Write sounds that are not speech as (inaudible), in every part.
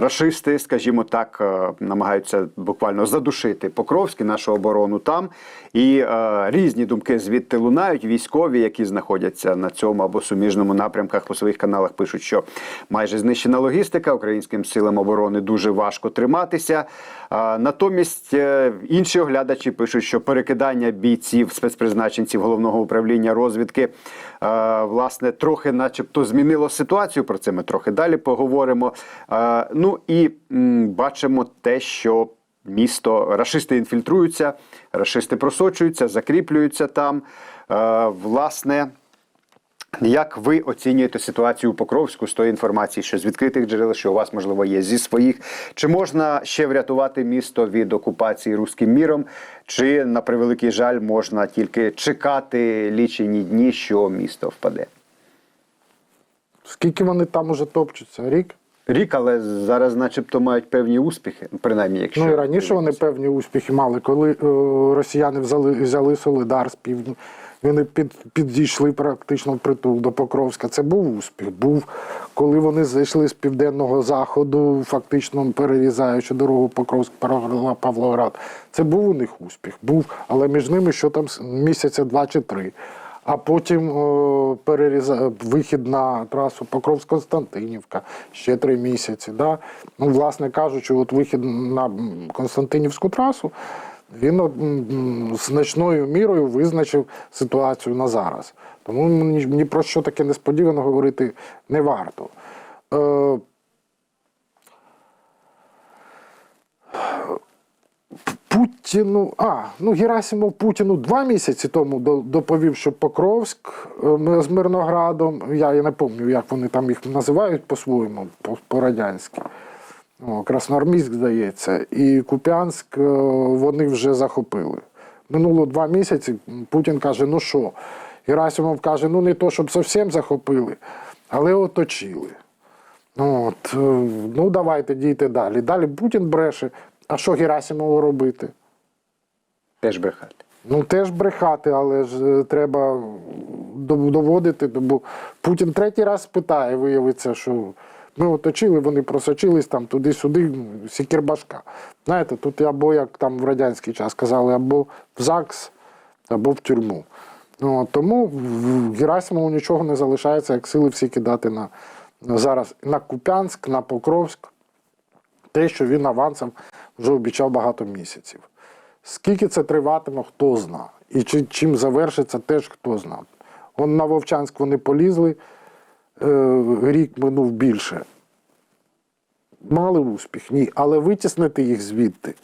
Рашисти, скажімо так, е, намагаються буквально задушити Покровськ і нашу оборону там. І е, різні думки звідти лунають. Військові, які знаходяться на цьому або суміжному напрямках по своїх каналах, пишуть, що майже знищена логістика українським силам оборони дуже важко триматися. Е, натомість е, інші оглядачі пишуть, що перекидання бійців спецпризначенців головного управління розвідки е, власне трохи, начебто, змінило ситуацію. Про це ми трохи далі поговоримо. Е, ну і м, бачимо те, що місто рашисти інфільтруються, рашисти просочуються, закріплюються там. Е, власне. Як ви оцінюєте ситуацію у Покровську з тої інформації, що з відкритих джерел, що у вас можливо є зі своїх? Чи можна ще врятувати місто від окупації руським міром? Чи на превеликий жаль можна тільки чекати лічені дні, що місто впаде? Скільки вони там уже топчуться? Рік? Рік, але зараз, начебто, мають певні успіхи, принаймні, якщо Ну і раніше вони певні успіхи мали. Коли е, росіяни взяли, взяли Солидар з півдня, вони під, підійшли практично впритул до Покровська. Це був успіх. Був, коли вони зайшли з південного заходу, фактично перерізаючи дорогу Покровськ, Павлоград. Це був у них успіх. Був, але між ними що там місяця два чи три. А потім о, переріза... вихід на трасу Покровськ-Константинівка ще три місяці. Да? Ну, власне кажучи, от вихід на Константинівську трасу він значною мірою визначив ситуацію на зараз. Тому ні про що таке несподівано говорити не варто. Е, Путіну, а, ну Герасимов Путіну два місяці тому доповів, що Покровськ е, з Мирноградом, я і не пам'ятаю, як вони там їх називають по-своєму, по- по-радянськи. Красноармійськ, здається, і Куп'янськ е, вони вже захопили. Минуло два місяці. Путін каже: ну що? Герасимов каже: ну не то, щоб зовсім захопили, але оточили. От, е, ну давайте дійте далі. Далі Путін бреше. А що Герасимову робити? теж брехати. Ну теж брехати, але ж е, треба доводити. Бо Путін третій раз питає, виявиться, що ми оточили, вони просочились там туди-сюди, сікірбашка. Знаєте, тут або як там в радянський час казали, або в ЗАГС, або в тюрму. Ну, тому Герасимову нічого не залишається, як сили всі кидати на, на зараз на Куп'янськ, на Покровськ. Те, що він авансом вже обіцяв багато місяців. Скільки це триватиме, хто зна. І чи, чим завершиться, теж хто зна. Он на Вовчанськ вони полізли, е, рік минув більше. Мали успіх? Ні. Але витіснити їх звідти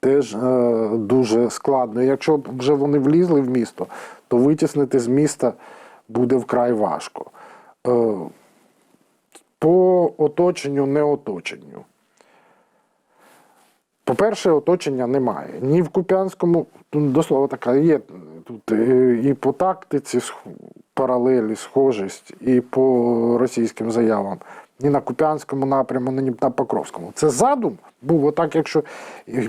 теж е, дуже складно. Якщо вже вони влізли в місто, то витіснити з міста буде вкрай важко. Е, по оточенню, не оточенню. По-перше, оточення немає. Ні в Куп'янському, до слова така є тут е, і по тактиці паралелі, схожість, і по російським заявам. Ні на Куп'янському напряму, ні на Покровському. Це задум був отак, якщо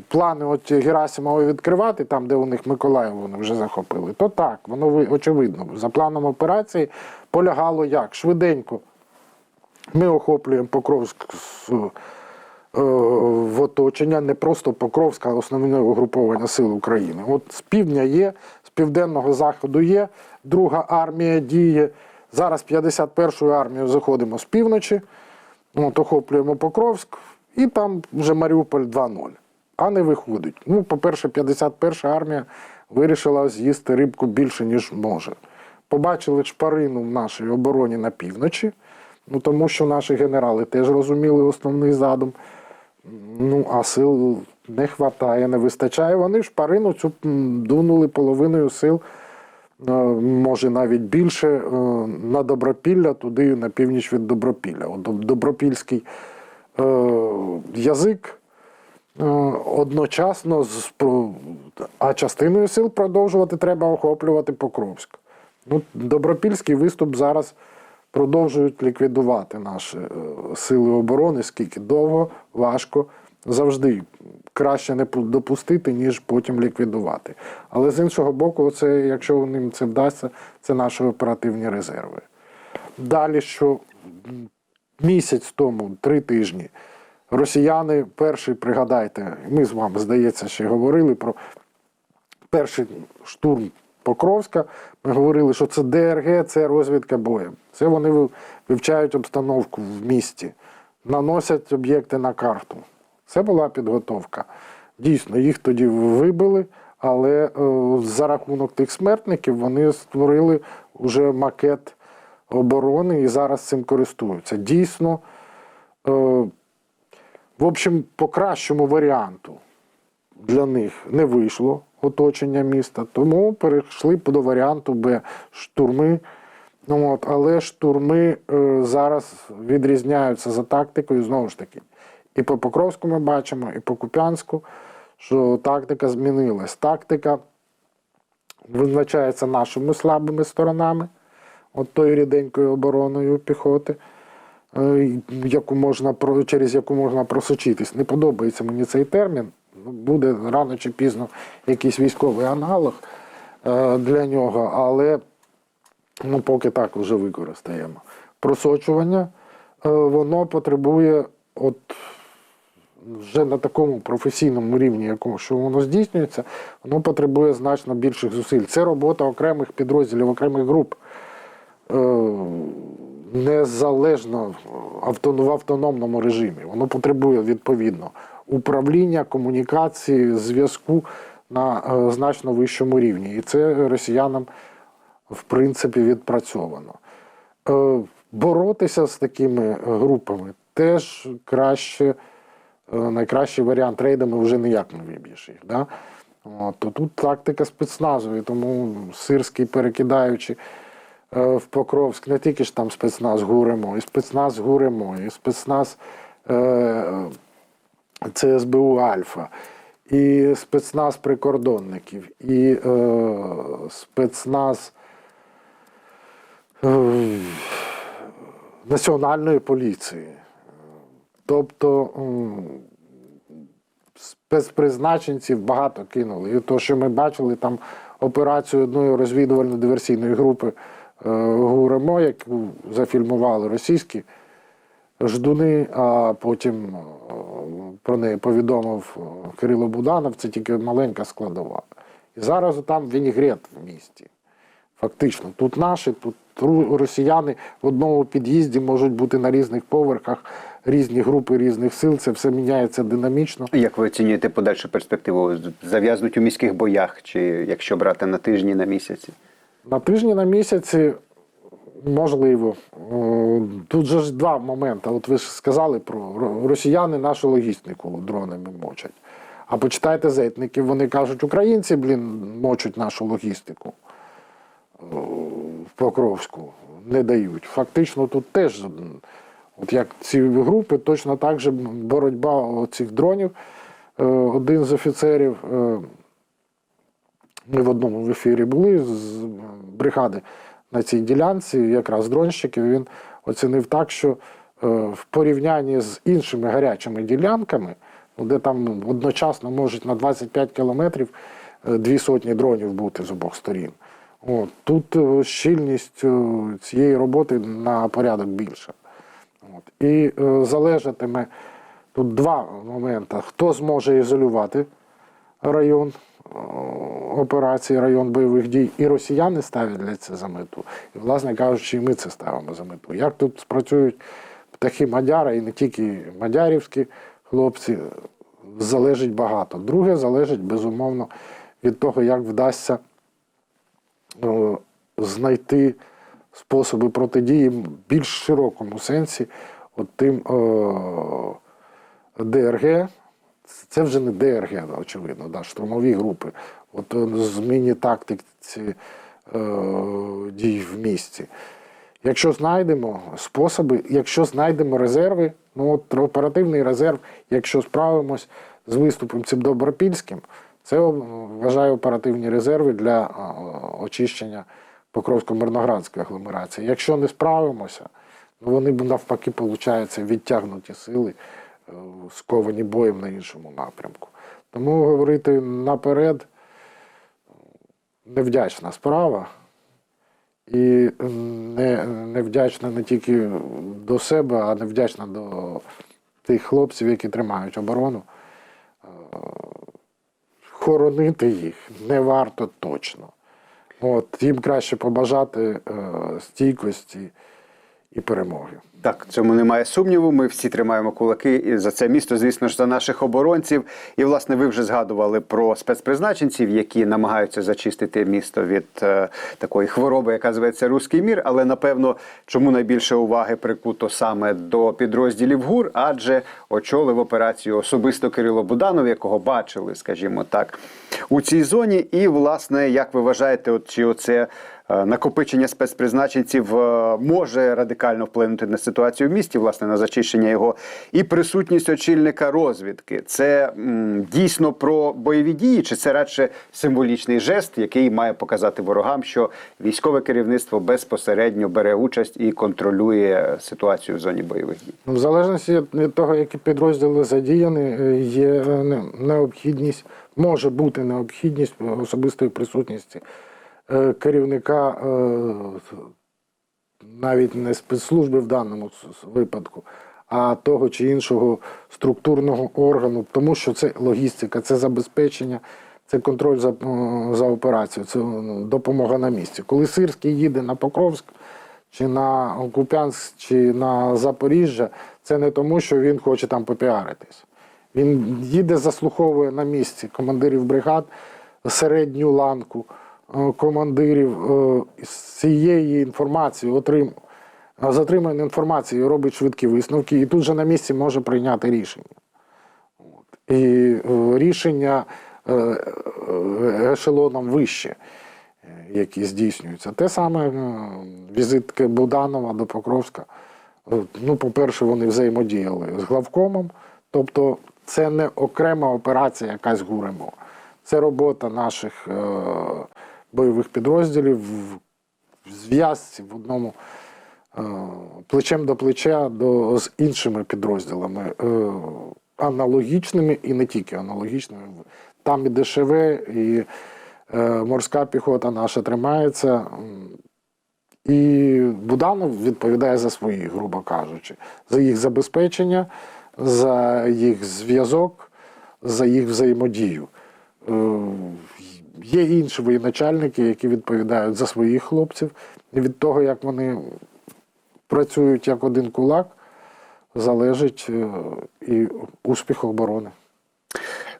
плани от Герасимова відкривати, там, де у них Миколаїв вони вже захопили, то так, воно очевидно. За планом операції полягало як? Швиденько ми охоплюємо Покровськ в оточення, не просто Покровська, а основне угруповання сил України. От з півдня є, з південного заходу є, друга армія діє. Зараз 51-ю армію заходимо з півночі, от, охоплюємо Покровськ, і там вже Маріуполь 2-0. А не виходить. Ну, по-перше, 51-ша армія вирішила з'їсти рибку більше, ніж може. Побачили шпарину в нашій обороні на півночі, ну тому що наші генерали теж розуміли основний задум. Ну, а сил не вистачає, не вистачає. Вони шпарину цю дунули половиною сил, е, може навіть більше, е, на Добропілля, туди на північ від Добропілля. Добропільський е, язик одночасно з а частиною сил продовжувати треба охоплювати Покровськ. Ну, Добропільський виступ зараз продовжують ліквідувати наші е, сили оборони, скільки довго, важко, завжди краще не допустити, ніж потім ліквідувати. Але з іншого боку, це, якщо ним це вдасться, це наші оперативні резерви. Далі, що місяць тому, три тижні, росіяни перший, пригадайте, ми з вами, здається, ще говорили про перший штурм Покровська. Ми говорили, що це ДРГ, це розвідка боєм. Це вони вивчають обстановку в місті, наносять об'єкти на карту. Це була підготовка. Дійсно, їх тоді вибили, але е, за рахунок тих смертників вони створили вже макет оборони і зараз цим користуються. Дійсно, е, в общем, по кращому варіанту для них не вийшло оточення міста, тому перейшли до варіанту Б штурми. Ну, от, але штурми е, зараз відрізняються за тактикою, знову ж таки. І по Покровську ми бачимо, і по Куп'янську, що тактика змінилась. Тактика визначається нашими слабими сторонами, от тою ріденькою обороною піхоти, е, яку можна, через яку можна просочитись. Не подобається мені цей термін. Буде рано чи пізно якийсь військовий аналог е, для нього, але ну, поки так вже використаємо. Просочування е, воно потребує от вже на такому професійному рівні, якому що воно здійснюється, воно потребує значно більших зусиль. Це робота окремих підрозділів, окремих груп. Е, Незалежно в автономному режимі. Воно потребує відповідно управління, комунікації, зв'язку на е, значно вищому рівні. І це росіянам в принципі відпрацьовано. Е, Боротися з такими групами теж краще, е, найкращий варіант рейдами вже ніяк не виб'єш їх. Да? То тут тактика спецназу, і тому Сирський, перекидаючи в Покровськ, не тільки ж там спецназ гуримо, і спецназ гуримо, і спецназ це СБУ Альфа, і спецназ прикордонників, і е, спецназ е, Національної поліції. Тобто спецпризначенців багато кинули. І то, що ми бачили там операцію одної розвідувально-диверсійної групи е, ГУРМО, яку зафільмували російські ждуни, а потім е, про неї повідомив е, Кирило Буданов, це тільки маленька складова. І зараз там вінігрет в місті. Фактично, тут наші, тут росіяни в одному під'їзді можуть бути на різних поверхах, різні групи різних сил. Це все міняється динамічно. Як ви оцінюєте подальшу перспективу? Зав'язнуть у міських боях, чи якщо брати на тижні, на місяці? На тижні на місяці можливо. Тут же ж два моменти. От ви ж сказали про росіяни нашу логістику дронами мочать. А почитайте зетників, вони кажуть, українці, блін, мочуть нашу логістику в Покровську, не дають. Фактично тут теж, от як ці групи, точно так же боротьба цих дронів. Е, Один з офіцерів. е, ми в одному ефірі були з бригади на цій ділянці, якраз дронщиків. Він оцінив так, що е, в порівнянні з іншими гарячими ділянками, ну, де там одночасно можуть на 25 кілометрів е, дві сотні дронів бути з обох сторін. От, тут е, щільність цієї роботи на порядок більша. От. І е, залежатиме тут два моменти: хто зможе ізолювати район операції, район бойових дій, і росіяни ставлять для це за мету. І, власне кажучи, і ми це ставимо за мету. Як тут спрацюють птахи Мадяра, і не тільки мадярівські хлопці, залежить багато. Друге, залежить безумовно від того, як вдасться е, знайти способи протидії в більш широкому сенсі от тим е, ДРГ. Це вже не ДРГ, очевидно, да, штурмові групи. От е, зміні тактиці е, дій в місті. Якщо знайдемо способи, якщо знайдемо резерви, ну от оперативний резерв, якщо справимось з виступом цим Добропільським, це о, вважаю оперативні резерви для е, очищення Покровсько-Мирноградської агломерації. Якщо не справимося, ну вони навпаки, виходить, відтягнуті сили, сковані боєм на іншому напрямку. Тому говорити наперед невдячна справа. І не, невдячна не тільки до себе, а невдячна до тих хлопців, які тримають оборону. Е, Хоронити їх не варто точно. От, їм краще побажати е, стійкості і перемоги. Так, цьому немає сумніву. Ми всі тримаємо кулаки за це місто, звісно ж, за наших оборонців. І, власне, ви вже згадували про спецпризначенців, які намагаються зачистити місто від е, такої хвороби, яка зветься Руський мір. Але напевно, чому найбільше уваги прикуто саме до підрозділів ГУР, адже очолив операцію особисто Кирило Буданов, якого бачили, скажімо так, у цій зоні. І, власне, як ви вважаєте, от чи оце. Е, Накопичення спецпризначенців е, може радикально вплинути на ситуацію в місті, власне, на зачищення його, і присутність очільника розвідки. Це м, дійсно про бойові дії, чи це радше символічний жест, який має показати ворогам, що військове керівництво безпосередньо бере участь і контролює ситуацію в зоні бойових дій. Ну, В залежності від того, які підрозділи задіяні, е, є не- необхідність, може бути необхідність особистої присутності керівника е, навіть не спецслужби в даному випадку, а того чи іншого структурного органу, тому що це логістика, це забезпечення, це контроль за, е, за операцією, це е, допомога на місці. Коли Сирський їде на Покровськ, чи на Куп'янськ, чи на Запоріжжя, це не тому, що він хоче там попіаритись. Він їде, заслуховує на місці командирів бригад, середню ланку е, командирів е, з цієї інформації отрим... з отриманої інформації робить швидкі висновки і тут же на місці може прийняти рішення. І е, рішення е, е, ешелоном вище, е, які здійснюються. Те саме е, візитки Буданова до Покровська. Е, Ну, по-перше, вони взаємодіяли з главкомом, тобто це не окрема операція якась ГУРМО. Це робота наших е, бойових підрозділів в зв'язці в одному е, плечем до плеча до, з іншими підрозділами, е, аналогічними і не тільки аналогічними. Там і ДШВ, і е, морська піхота наша тримається. І Буданов відповідає за свої, грубо кажучи, за їх забезпечення, за їх зв'язок, за їх взаємодію. Є інші воєначальники, які відповідають за своїх хлопців. І від того, як вони працюють як один кулак, залежить е, і успіх оборони.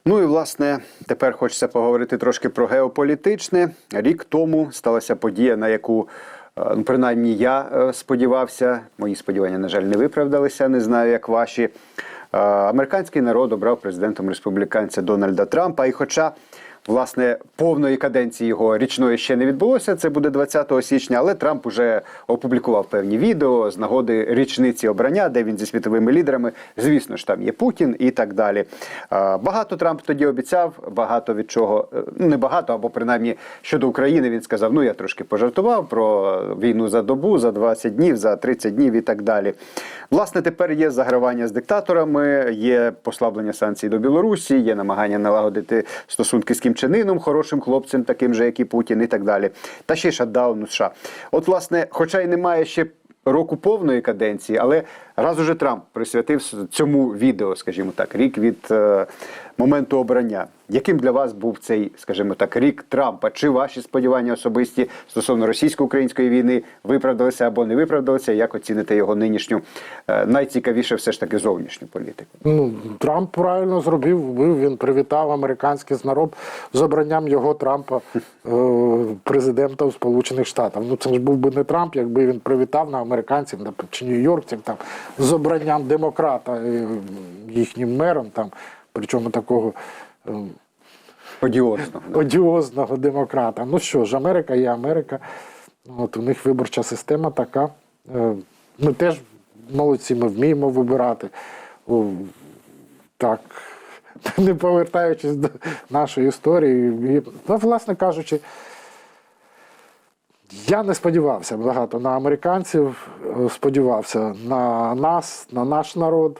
Ну і власне тепер хочеться поговорити трошки про геополітичне. Рік тому сталася подія, на яку е, ну, принаймні я е, сподівався. Мої сподівання, на жаль, не виправдалися. Не знаю, як ваші. Американський народ обрав президентом республіканця Дональда Трампа. І хоча Власне, повної каденції його річної ще не відбулося. Це буде 20 січня, але Трамп уже опублікував певні відео з нагоди річниці обрання, де він зі світовими лідерами. Звісно ж, там є Путін і так далі. Багато Трамп тоді обіцяв, багато від чого е, не багато, або принаймні щодо України він сказав: ну я трошки пожартував про війну за добу, за 20 днів, за 30 днів і так далі. Власне, тепер є загравання з диктаторами, є послаблення санкцій до Білорусі, є намагання налагодити стосунки з Кім Чен Іном, хорошим хлопцем, таким же, як і Путін, і так далі. Та ще шатдаун США. От, власне, хоча й немає ще року повної каденції, але раз уже Трамп присвятив цьому відео, скажімо так, рік від е, моменту обрання. Яким для вас був цей, скажімо так, рік Трампа? Чи ваші сподівання особисті стосовно російсько-української війни виправдалися або не виправдалися? Як оціните його нинішню е, найцікавіше все ж таки зовнішню політику? Ну, Трамп правильно зробив. Він привітав американський народ з обранням його Трампа е, президентом Сполучених Штатів. Ну це ж був би не Трамп, якби він привітав на американців чи нью-йоркців там з обранням демократа е, їхнім мером, там, причому такого. е, Одіозно. одіозного демократа. Ну що ж, Америка є Америка. От у них виборча система така. Е, Ми теж молодці, ми вміємо вибирати. Так, (laughs) не повертаючись до нашої історії. Ну, власне кажучи, я не сподівався багато на американців, е, сподівався на нас, на наш народ.